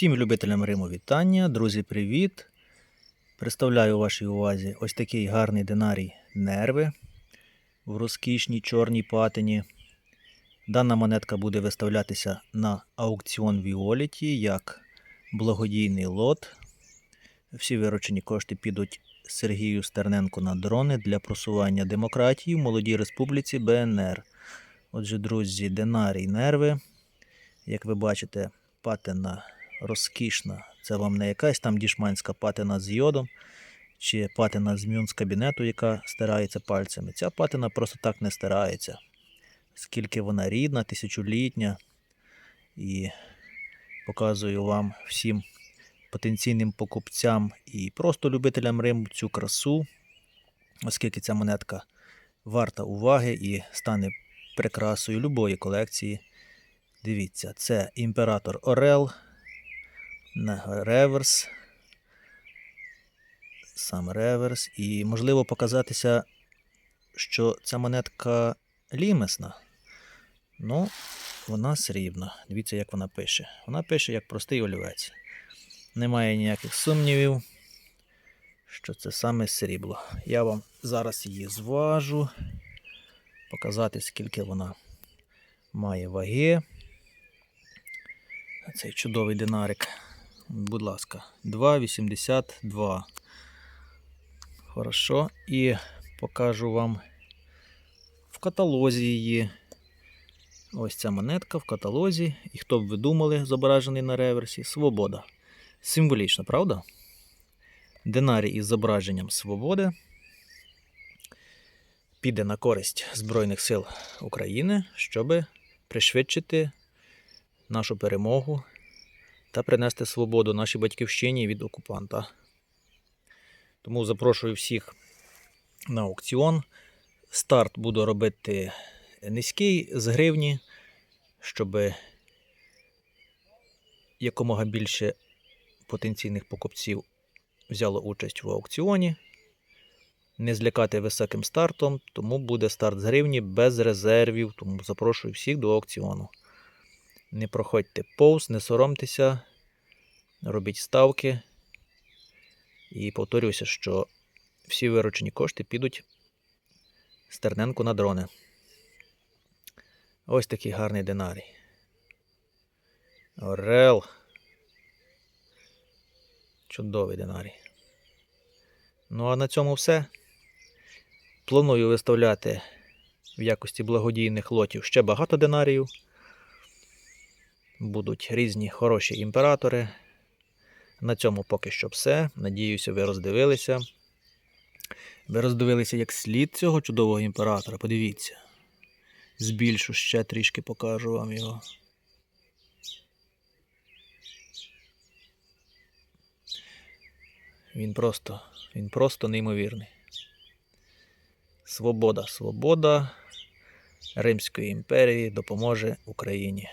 Всім любителям Риму вітання, друзі, привіт! Представляю вашій увазі ось такий гарний динарій нерви в розкішній чорній патині. Дана монетка буде виставлятися на аукціон Віоліті як благодійний лот. Всі виручені кошти підуть Сергію Стерненку на дрони для просування демократії в молодій республіці БНР. Отже, друзі, динарій нерви. Як ви бачите, патина розкішна. Це вам не якась там дішманська патина з йодом чи патина з мюн з кабінету, яка стирається пальцями. Ця патина просто так не стирається. Скільки вона рідна, тисячолітня. І показую вам всім потенційним покупцям і просто любителям Риму цю красу, оскільки ця монетка варта уваги і стане прикрасою любої колекції. Дивіться, це імператор Орел, на реверс, сам реверс. І можливо показатися, що ця монетка лімесна. Ну, вона срібна. Дивіться, як вона пише. Вона пише як простий олівець. Немає ніяких сумнівів, що це саме срібло. Я вам зараз її зважу, показати, скільки вона має ваги. Цей чудовий динарик. Будь ласка, 2,82. Хорошо. І покажу вам в каталозі її. Ось ця монетка в каталозі. І хто б ви думали, зображений на реверсі? Свобода. Символічно, правда? Динарій із зображенням свободи. Піде на користь Збройних сил України, щоб пришвидшити нашу перемогу та принести свободу нашій батьківщині від окупанта. Тому запрошую всіх на аукціон. Старт буду робити низький з гривні, щоб якомога більше потенційних покупців взяло участь в аукціоні. Не злякати високим стартом, тому буде старт з гривні без резервів. Тому запрошую всіх до аукціону. Не проходьте повз, не соромтеся, робіть ставки. І повторюся, що всі виручені кошти підуть стерненку на дрони. Ось такий гарний динарій. Орел. Чудовий динарій. Ну а на цьому все. Планую виставляти в якості благодійних лотів ще багато динаріїв. Будуть різні хороші імператори. На цьому поки що все. Надіюся, ви роздивилися. Ви роздивилися як слід цього чудового імператора. Подивіться. Збільшу ще трішки покажу вам його. Він просто, він просто неймовірний. Свобода, свобода Римської імперії допоможе Україні.